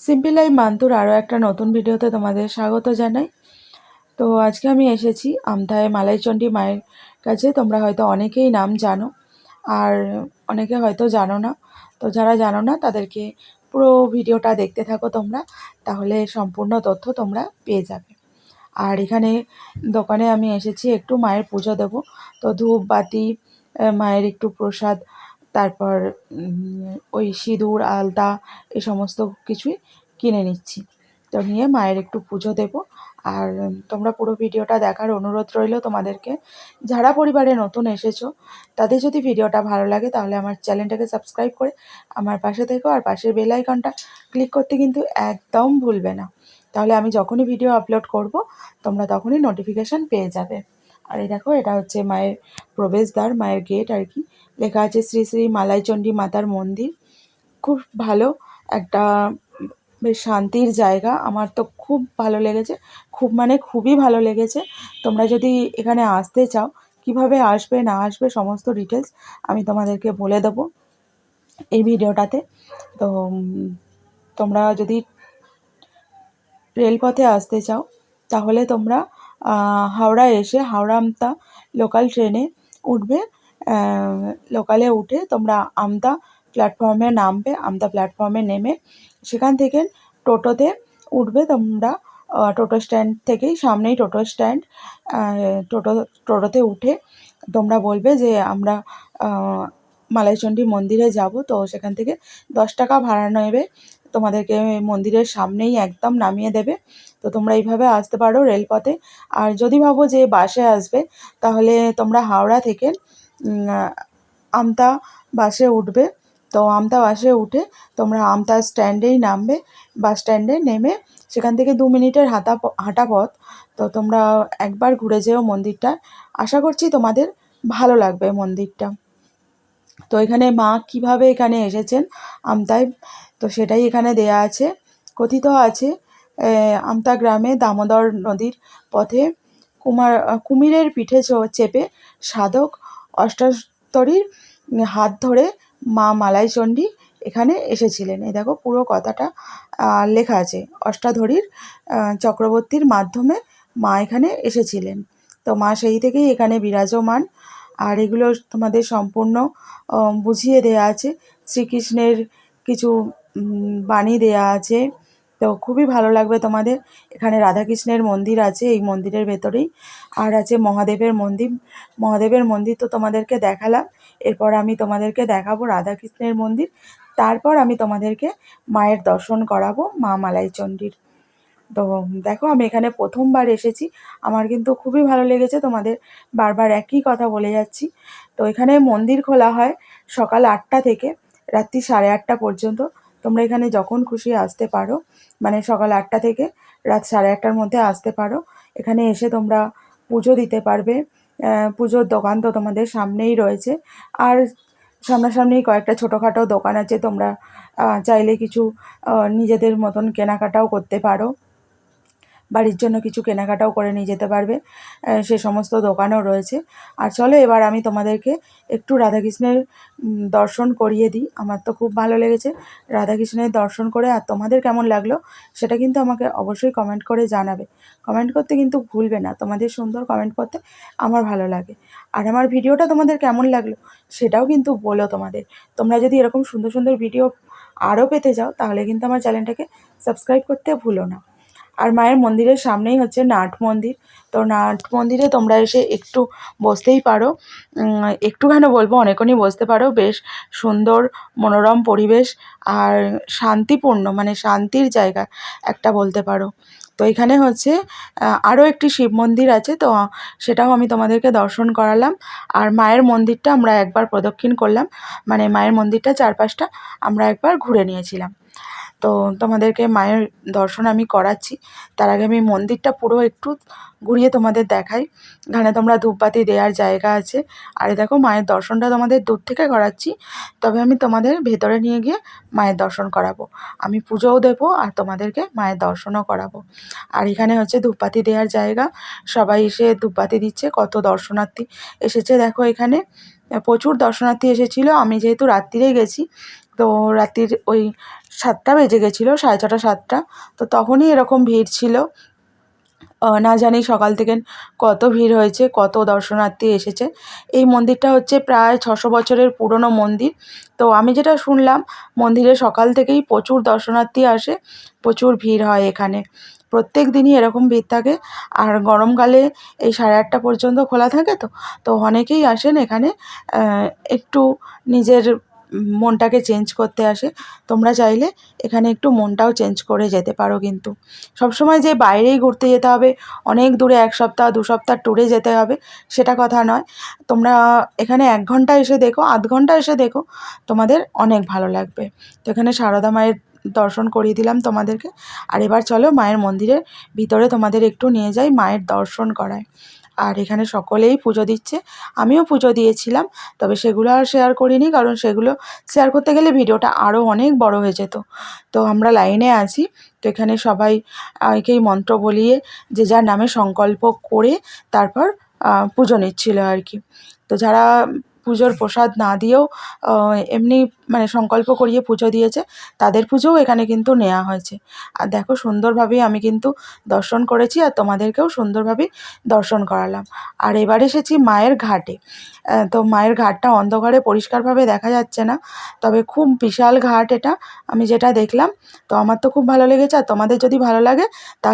Simple life মান্তুর আরও একটা নতুন ভিডিওতে তোমাদের স্বাগত জানাই। তো আজকে আমি এসেছি আমথায় মালাইচণ্ডী মায়ের কাছে। তোমরা হয়তো অনেকেই নাম জানো, আর অনেকে হয়তো জানো না। তো যারা জানো না, তাদেরকে পুরো ভিডিওটা দেখতে থাকো তোমরা, তাহলে সম্পূর্ণ তথ্য তোমরা পেয়ে যাবে। আর এখানে দোকানে আমি এসেছি একটু মায়ের পুজো দেব। তো ধূপ বাতি মায়ের একটু প্রসাদ তারপর ওই সিঁদুর, আলতা, এই সমস্ত কিছুই কিনে নিচ্ছি। তো নিয়ে মায়ের একটু পুজো দেব। আর তোমরা পুরো ভিডিওটা দেখার অনুরোধ রইল তোমাদেরকে। যারা পরিবারে নতুন এসেছ, তাদের যদি ভিডিওটা ভালো লাগে, তাহলে আমার চ্যানেলটাকে সাবস্ক্রাইব করে আমার পাশে থেকো। আর পাশের বেল আইকনটা ক্লিক করতে কিন্তু একদম ভুলবে না। তাহলে আমি যখনই ভিডিও আপলোড করব, তোমরা তখনই নোটিফিকেশান পেয়ে যাবে। আর এই দেখো, এটা হচ্ছে মায়ের প্রবেশদ্বার, মায়ের গেট আর কি। লেখা আছে শ্রী শ্রী মালাইচণ্ডী মাতার মন্দির। খুব ভালো একটা, বেশ শান্তির জায়গা। আমার তো খুব ভালো লেগেছে। খুব মানে খুবই ভালো লেগেছে। তোমরা যদি এখানে আসতে চাও, কীভাবে আসবে, না আসবে, সমস্ত ডিটেলস আমি তোমাদেরকে বলে দেবো এই ভিডিওটাতে। তো তোমরা যদি রেলপথে আসতে চাও, তাহলে তোমরা হাওড়া এসে হাওড়া আমতা লোকাল ট্রেনে উঠবে। লোকালে উঠে তোমরা আমতা প্ল্যাটফর্মে নামবে, আমতা প্ল্যাটফর্মে নেমে সেখান থেকে টোটোতে উঠবে তোমরা। টোটো স্ট্যান্ড থেকেই সামনেই টোটো স্ট্যান্ড টোটো, টোটোতে উঠে তোমরা বলবে যে আমরা মালাইচণ্ডী মন্দিরে যাব। তো সেখান থেকে দশ টাকা ভাড়া নেবে। তোমাদেরকে মন্দিরের সামনেই একদম নামিয়ে দেবে। তো তোমরা এইভাবে আসতে পারো রেলপথে। আর যদি ভাবো যে বাসে আসবে, তাহলে তোমরা হাওড়া থেকে আমতা বাসে উঠবে। তো আমতা বাসে উঠে তোমরা আমতা স্ট্যান্ডেই নামবে, বাস স্ট্যান্ডে নেমে সেখান থেকে দু মিনিটের হাঁটা হাঁটা পথ। তো তোমরা একবার ঘুরে যেও মন্দিরটা। আশা করছি তোমাদের ভালো লাগবে মন্দিরটা। তো এখানে মা কীভাবে এখানে এসেছেন আমতায়, তো সেটাই এখানে দেয়া আছে, কথিত আছে। আমতা গ্রামে দামোদর নদীর পথে কুমার কুমিরের পিঠে চেপে সাধক অষ্টাস্তরীর হাত ধরে মা মালাইচণ্ডী এখানে এসেছিলেন। এই দেখো পুরো কথাটা লেখা আছে। অষ্টাধরীর চক্রবর্তীর মাধ্যমে মা এখানে এসেছিলেন। তো মা সেই থেকেই এখানে বিরাজমান। আর এগুলো তোমাদের সম্পূর্ণ বুঝিয়ে দেয়া আছে। শ্রীকৃষ্ণের কিছু বাণী দেয়া আছে। তো খুবই ভালো লাগবে তোমাদের। এখানে রাধাকৃষ্ণের মন্দির আছে, এই মন্দিরের ভেতরেই। আর আছে মহাদেবের মন্দির। মহাদেবের মন্দির তো তোমাদেরকে দেখালাম। এরপর আমি তোমাদেরকে দেখাবো রাধাকৃষ্ণের মন্দির। তারপর আমি তোমাদেরকে মায়ের দর্শন করাবো, মা মালাইচণ্ডীর। তো দেখো, আমি এখানে প্রথমবার এসেছি। আমার কিন্তু খুবই ভালো লেগেছে তোমাদের বারবার একই কথা বলে যাচ্ছি। তো এখানে মন্দির খোলা হয় সকাল আটটা থেকে, রাত্রি সাড়ে আটটা পর্যন্ত। তোমরা এখানে যখন খুশি আসতে পারো মানে সকাল আটটা থেকে রাত সাড়ে আটটার মধ্যে আসতে পারো। এখানে এসে তোমরা পুজো দিতে পারবে। পুজোর দোকান তো তোমাদের সামনেই রয়েছে। আর সামনাসামনি কয়েকটা ছোটোখাটো দোকান আছে, তোমরা চাইলে কিছু নিজেদের মতন কেনাকাটাও করতে পারো। বাড়ির জন্য কিছু কেনাকাটাও করে নিয়ে যেতে পারবে সে সমস্ত দোকানও রয়েছে। আর চলো এবার আমি তোমাদেরকে একটু রাধাকৃষ্ণের দর্শন করিয়ে দিই। আমার তো খুব ভালো লেগেছে রাধাকৃষ্ণের দর্শন করে। আর তোমাদের কেমন লাগল সেটা কিন্তু আমাকে অবশ্যই কমেন্ট করে জানাবে। কমেন্ট করতে কিন্তু ভুলবে না, তোমাদের সুন্দর কমেন্ট করতে আমার ভালো লাগে। আর আমার ভিডিওটা তোমাদের কেমন লাগল সেটাও কিন্তু বলো তোমাদের। তোমরা যদি এরকম সুন্দর সুন্দর ভিডিও আরও পেতে যাও তাহলে কিন্তু আমার চ্যানেলটাকে সাবস্ক্রাইব করতে ভুলো না। আর মায়ের মন্দিরের সামনেই হচ্ছে নাট মন্দির। তো নাট মন্দিরে তোমরা এসে একটু বসতেই পারো। উম, একটু কেন বলব অনেকক্ষণই বসতে পারো। বেশ সুন্দর মনোরম পরিবেশ আর শান্তিপূর্ণ মানে শান্তির জায়গা একটা বলতে পারো। তো এখানে হচ্ছে আরও একটি শিব মন্দির আছে। তো সেটাও আমি তোমাদেরকে দর্শন করালাম। আর মায়ের মন্দিরটা আমরা একবার প্রদক্ষিণ করলাম। মানে মায়ের মন্দিরটা চারপাশটা আমরা একবার ঘুরে নিয়েছিলাম। তো তোমাদেরকে মায়ের দর্শন আমি করাচ্ছি। তার আগে আমি মন্দিরটা পুরো একটু ঘুরিয়ে তোমাদের দেখাই। এখানে তোমরা ধূপবাতি দেওয়ার জায়গা আছে। আর দেখো, মায়ের দর্শনটা তোমাদের দূর থেকে করাচ্ছি। তবে আমি তোমাদের ভেতরে নিয়ে গিয়ে মায়ের দর্শন করাবো। আমি পুজোও দেবো আর তোমাদেরকে মায়ের দর্শনও করাবো। আর এখানে হচ্ছে ধূপবাতি দেওয়ার জায়গা। সবাই এসে ধূপবাতি দিচ্ছে, কত দর্শনার্থী এসেছে। দেখো এখানে প্রচুর দর্শনার্থী এসেছিল। আমি যেহেতু রাত্রিরে গেছি তো রাত্রির ওই সাতটা বেজে গেছিল, সাড়ে ছটা, সাতটা। তো তখনই এরকম ভিড় ছিল। না জানি সকাল থেকে কত ভিড় হয়েছে, কত দর্শনার্থী এসেছে। এই মন্দিরটা হচ্ছে প্রায় ছশো বছরের পুরনো মন্দির। তো আমি যেটা শুনলাম, মন্দিরে সকাল থেকেই প্রচুর দর্শনার্থী আসে, প্রচুর ভিড় হয় এখানে। প্রত্যেক দিনই এরকম ভিড় থাকে। আর গরমকালে এই সাড়ে আটটা পর্যন্ত খোলা থাকে তো তো অনেকেই আসেন এখানে। একটু নিজের মনটাকে চেঞ্জ করতে আসে। তোমরা চাইলে এখানে একটু মনটাও চেঞ্জ করে যেতে পারো কিন্তু। সবসময় যে বাইরেই ঘুরতে যেতে হবে, অনেক দূরে এক সপ্তাহ, দু সপ্তাহ ট্যুরে যেতে হবে, সেটা কথা নয়। তোমরা এখানে এক ঘণ্টা এসে দেখো, আধ ঘণ্টা এসে দেখো, তোমাদের অনেক ভালো লাগবে। তো এখানে সারদা মায়ের দর্শন করিয়ে দিলাম তোমাদেরকে। আর এবার চলো মায়ের মন্দিরের ভিতরে তোমাদের একটু নিয়ে যাই মায়ের দর্শন করায়। আর এখানে সকলেই পুজো দিচ্ছে। আমিও পুজো দিয়েছিলাম, তবে সেগুলো আর শেয়ার করিনি, কারণ সেগুলো শেয়ার করতে গেলে ভিডিওটা আরও অনেক বড় হয়ে যেত। তো আমরা লাইনে আছি, তো এখানে সবাই একেই মন্ত্র বলিয়ে যে যার নামে সংকল্প করে তারপর পুজো নিচ্ছিল আর কি। তো যারা পুজোর প্রসাদ না দিয়েও এমনি মানে সংকল্প করিয়ে পুজো দিয়েছে। তাদের পুজোও এখানে কিন্তু নেওয়া হয়েছে। আর দেখো সুন্দরভাবেই আমি কিন্তু দর্শন করেছি আর তোমাদেরকেও সুন্দরভাবেই দর্শন করালাম। আর এবার এসেছি মায়ের ঘাটে। তো মায়ের ঘাটটা অন্ধকারে পরিষ্কারভাবে দেখা যাচ্ছে না, তবে খুব বিশাল ঘাট এটা। আমি যেটা দেখলাম, তো আমার তো খুব ভালো লেগেছে। আর তোমাদের যদি ভালো লাগে, তা